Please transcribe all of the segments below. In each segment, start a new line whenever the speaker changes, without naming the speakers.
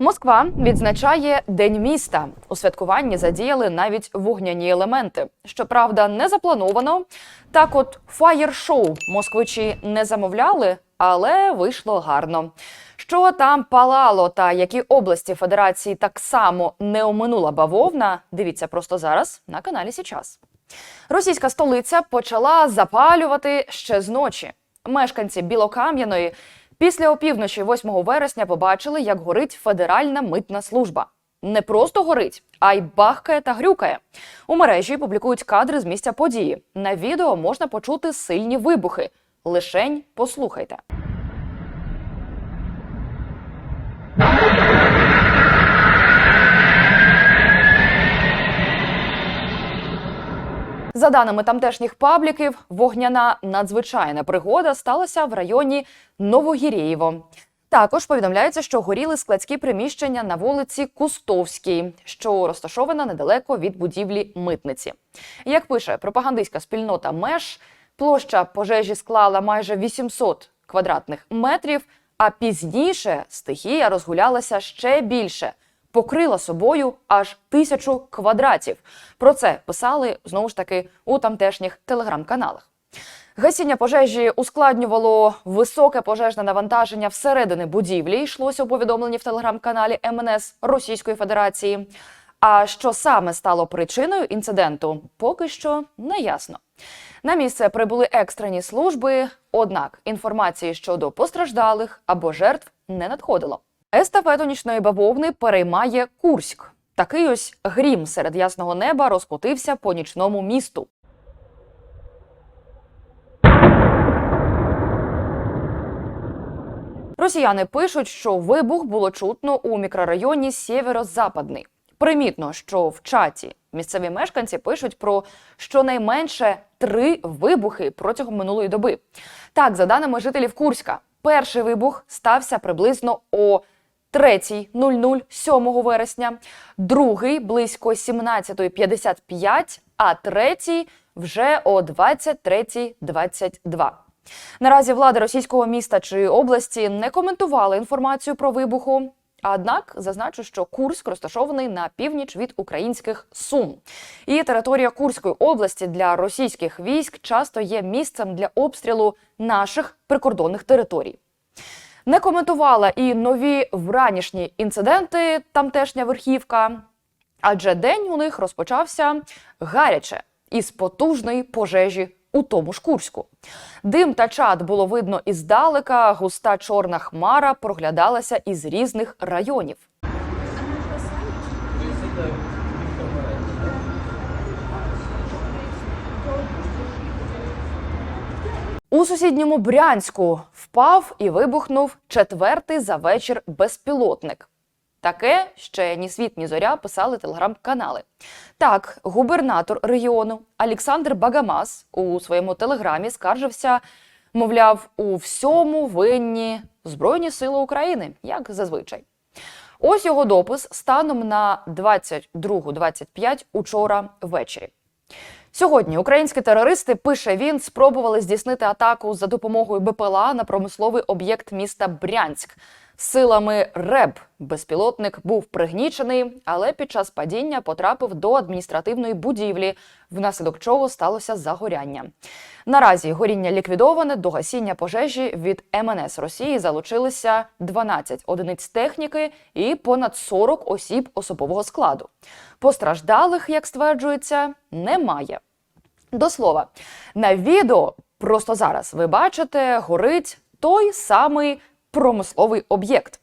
Москва відзначає День міста. У святкуванні задіяли навіть вогняні елементи. Щоправда, не заплановано. Так, от фаєр-шоу москвичі не замовляли, але вийшло гарно. Що там палало та які області федерації так само не оминула бавовна? Дивіться просто зараз на каналі Січас. Російська столиця почала запалювати ще з ночі. Мешканці Білокам'яної після опівночі 8 вересня побачили, як горить федеральна митна служба. Не просто горить, а й бахкає та грюкає. У мережі публікують кадри з місця події. На відео можна почути сильні вибухи. Лишень послухайте. За даними тамтешніх пабліків, вогняна надзвичайна пригода сталася в районі Новогірєєво. Також повідомляється, що горіли складські приміщення на вулиці Кустовській, що розташована недалеко від будівлі митниці. Як пише пропагандистська спільнота Меж, площа пожежі склала майже 800 квадратних метрів, а пізніше стихія розгулялася ще більше покрила собою аж тисячу квадратів. Про це писали знову ж таки у тамтешніх телеграм-каналах. Гасіння пожежі ускладнювало високе пожежне навантаження всередини будівлі. Йшлося у повідомленні в телеграм-каналі МНС Російської Федерації. А що саме стало причиною інциденту, поки що не ясно. На місце прибули екстрені служби, однак інформації щодо постраждалих або жертв не надходило. Естафету нічної бавовни переймає Курськ. Такий ось грім серед ясного неба розкотився по нічному місту. Росіяни пишуть, що вибух було чутно у мікрорайоні Сєвєро-Западний. Примітно, що в чаті місцеві мешканці пишуть про щонайменше три вибухи протягом минулої доби. Так, за даними жителів Курська, перший вибух стався приблизно о 3.00 7 вересня, другий близько 17.55, а третій вже о 23.22. Наразі влада російського міста чи області не коментували інформацію про вибуху. Однак зазначу, що Курськ розташований на північ від українських Сум. І територія Курської області для російських військ часто є місцем для обстрілу наших прикордонних територій. Не коментувала і нові вранішні інциденти тамтешня верхівка, адже день у них розпочався гаряче із потужної пожежі у тому ж Курську. Дим та чад було видно іздалека, густа чорна хмара проглядалася із різних районів. У сусідньому Брянську впав і вибухнув четвертий за вечір безпілотник. Таке ще ні світ, ні зоря писали телеграм-канали. Так, губернатор регіону Олександр Багамас у своєму телеграмі скаржився, мовляв, у всьому винні Збройні Сили України, як зазвичай. Ось його допис станом на 22.25 учора ввечері. Сьогодні українські терористи, пише він, спробували здійснити атаку за допомогою БПЛА на промисловий об'єкт міста Брянськ. Силами РЕБ безпілотник був пригнічений, але під час падіння потрапив до адміністративної будівлі, внаслідок чого сталося загоряння. Наразі горіння ліквідоване до гасіння пожежі від МНС Росії залучилися 12 одиниць техніки і понад 40 осіб особового складу. Постраждалих, як стверджується, немає. До слова, на відео просто зараз ви бачите, горить той самий промисловий об'єкт,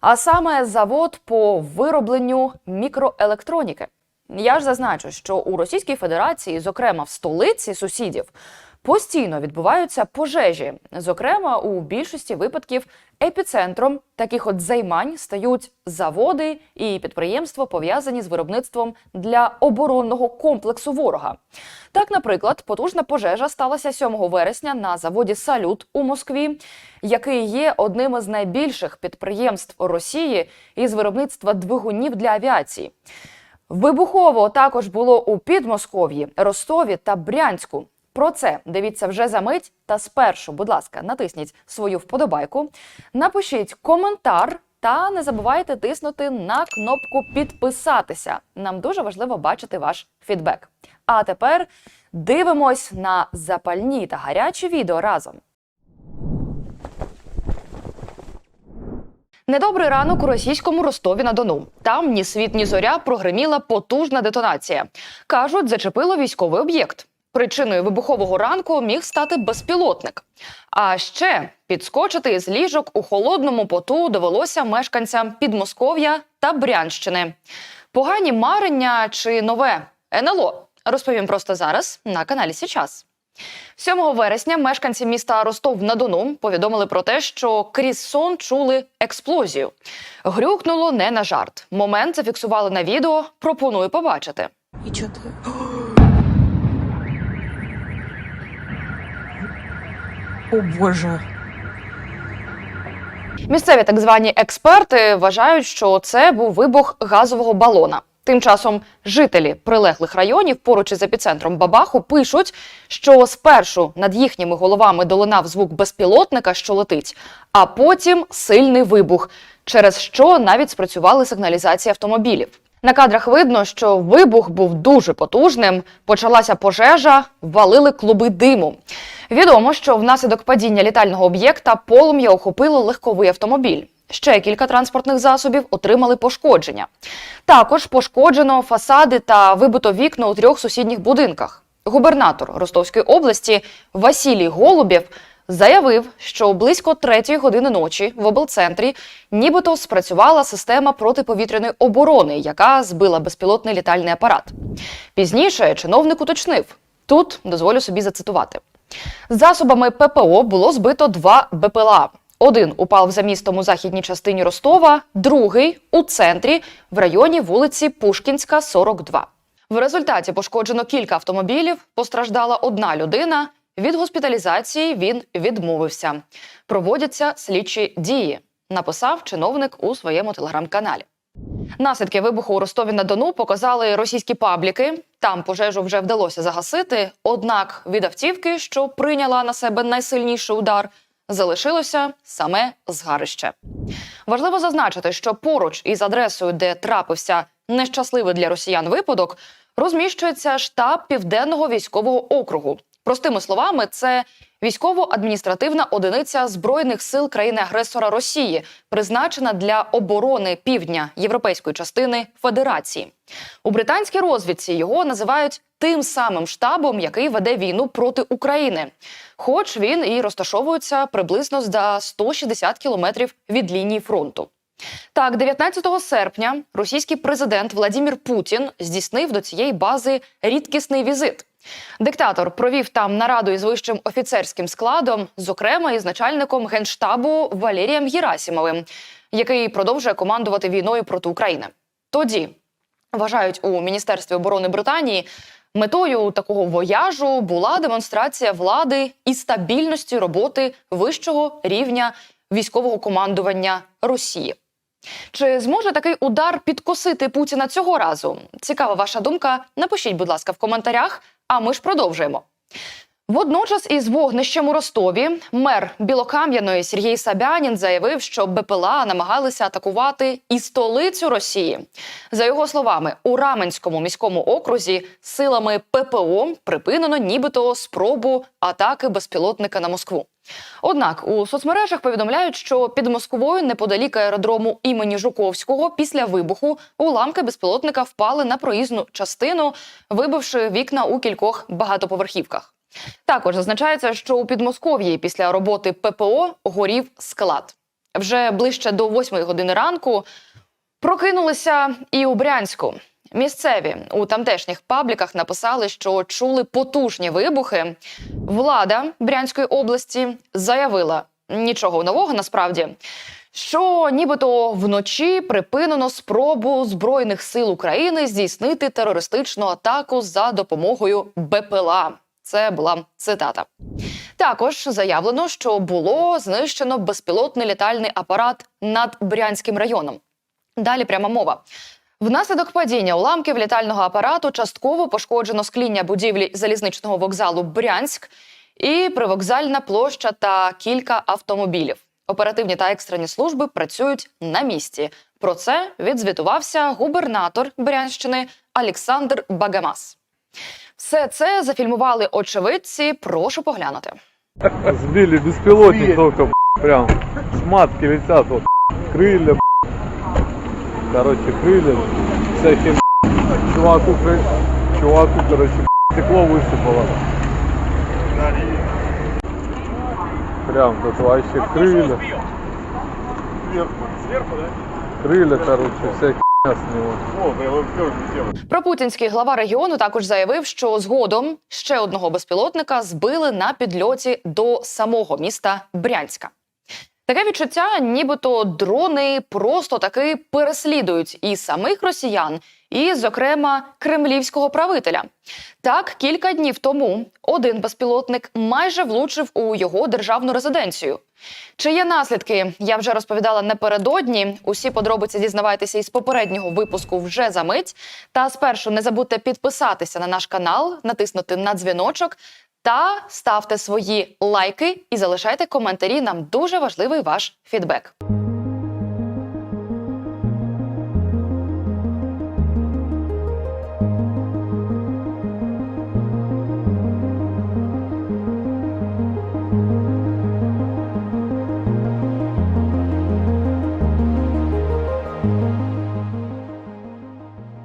а саме завод по виробленню мікроелектроніки. Я ж зазначу, що у Російській Федерації, зокрема в столиці сусідів, постійно відбуваються пожежі. Зокрема, у більшості випадків епіцентром таких от займань стають заводи і підприємства, пов'язані з виробництвом для оборонного комплексу ворога. Так, наприклад, потужна пожежа сталася 7 вересня на заводі Салют у Москві, який є одним із найбільших підприємств Росії із виробництва двигунів для авіації. Вибухово також було у Підмосков'ї, Ростові та Брянську. Про це дивіться вже за мить. Та спершу, будь ласка, натисніть свою вподобайку, напишіть коментар Та не забувайте тиснути на кнопку підписатися. Нам дуже важливо бачити ваш фідбек. А тепер дивимось на запальні та гарячі відео разом. Недобрий ранок у російському Ростові на Дону. Там ні світ, ні зоря прогреміла потужна детонація. Кажуть, зачепило військовий об'єкт. Причиною вибухового ранку міг стати безпілотник. А ще підскочити із ліжок у холодному поту довелося мешканцям Підмосков'я та Брянщини. Погані марення чи нове НЛО розповім просто зараз на каналі Січас. 7 вересня мешканці міста Ростов на Дону повідомили про те, що крізь сон чули експлозію. Грюкнуло не на жарт. Момент зафіксували на відео. Пропоную побачити.
И что ты? О боже.
Місцеві так звані експерти вважають, що це був вибух газового балона. Тим часом жителі прилеглих районів поруч із епіцентром Бабаху пишуть, що спершу над їхніми головами долинав звук безпілотника, що летить, а потім сильний вибух, через що навіть спрацювали сигналізації автомобілів. На кадрах видно, що вибух був дуже потужним. Почалася пожежа, валили клуби диму. Відомо, що внаслідок падіння літального об'єкта полум'я охопило легковий автомобіль. Ще кілька транспортних засобів отримали пошкодження. Також пошкоджено фасади та вибито вікна у трьох сусідніх будинках. Губернатор Ростовської області Василій Голубєв заявив, що близько третьої години ночі в облцентрі нібито спрацювала система протиповітряної оборони, яка збила безпілотний літальний апарат. Пізніше чиновник уточнив. Тут дозволю собі зацитувати. Засобами ППО було збито два БПЛА. Один упав за містом у західній частині Ростова, другий у центрі в районі вулиці Пушкінська, 42. В результаті пошкоджено кілька автомобілів, постраждала одна людина. Від госпіталізації він відмовився. Проводяться слідчі дії, написав чиновник у своєму телеграм-каналі. Наслідки вибуху у Ростові на Дону показали російські пабліки. Там пожежу вже вдалося загасити. Однак від автівки, що прийняла на себе найсильніший удар, залишилося саме згарище. Важливо зазначити, що поруч із адресою, де трапився нещасливий для росіян випадок, розміщується штаб південного військового округу. Простими словами, це військово-адміністративна одиниця збройних сил країни-агресора Росії, призначена для оборони півдня європейської частини Федерації. У британській розвідці його називають тим самим штабом, який веде війну проти України. Хоч він і розташовується приблизно за 160 кілометрів від лінії фронту. Так, 19 серпня російський президент Владімір Путін здійснив до цієї бази рідкісний візит. Диктатор провів там нараду із вищим офіцерським складом, зокрема із начальником генштабу Валерієм Герасімовим, який продовжує командувати війною проти України. Тоді вважають у міністерстві оборони Британії. Метою такого вояжу була демонстрація влади і стабільності роботи вищого рівня військового командування Росії. Чи зможе такий удар підкосити Путіна цього разу? Цікава ваша думка. Напишіть, будь ласка, в коментарях. А ми ж продовжуємо. Водночас із вогнищем у Ростові мер Білокам'яної Сергій Сабянін заявив, що БПЛА намагалися атакувати і столицю Росії. За його словами, у Раменському міському окрузі силами ППО припинено нібито спробу атаки безпілотника на Москву. Однак у соцмережах повідомляють, що під Москвою неподалік аеродрому імені Жуковського після вибуху уламки безпілотника впали на проїзну частину, вибивши вікна у кількох багатоповерхівках. Також зазначається, що у Підмосков'ї після роботи ППО горів склад. Вже ближче до 8 години ранку прокинулися і у Брянську. Місцеві у тамтешніх пабліках написали, що чули потужні вибухи. Влада Брянської області заявила нічого нового насправді. Що нібито вночі припинено спробу збройних сил України здійснити терористичну атаку за допомогою БПЛА. Це була цитата. Також заявлено, що було знищено безпілотний літальний апарат над Брянським районом. Далі пряма мова. Внаслідок падіння уламків літального апарату частково пошкоджено скління будівлі залізничного вокзалу Брянськ і привокзальна площа та кілька автомобілів. Оперативні та екстрені служби працюють на місці. Про це відзвітувався губернатор Брянщини Олександр Багамас. Все це зафільмували очевидці. Прошу поглянути.
Сбили беспилотник только, б***ь, прям шматки летят, вот, крылья, б***ь. короче, крылья, всякие, б***ь. чуваку, кры- чуваку, короче, б***ь, стекло высыпало. Прям тут вообще крылья,
Сверху. Сверху, да?
крылья, короче, всякие
Пропутінський глава регіону також заявив, що згодом ще одного безпілотника збили на підльоті до самого міста Брянська. Таке відчуття, нібито дрони просто таки переслідують і самих росіян, і, зокрема, кремлівського правителя. Так, кілька днів тому один безпілотник майже влучив у його державну резиденцію. Чи є наслідки? Я вже розповідала напередодні. Усі подробиці дізнавайтеся із попереднього випуску вже за мить. Та спершу не забудьте підписатися на наш канал, натиснути на дзвіночок та ставте свої лайки і залишайте коментарі. Нам дуже важливий ваш фідбек.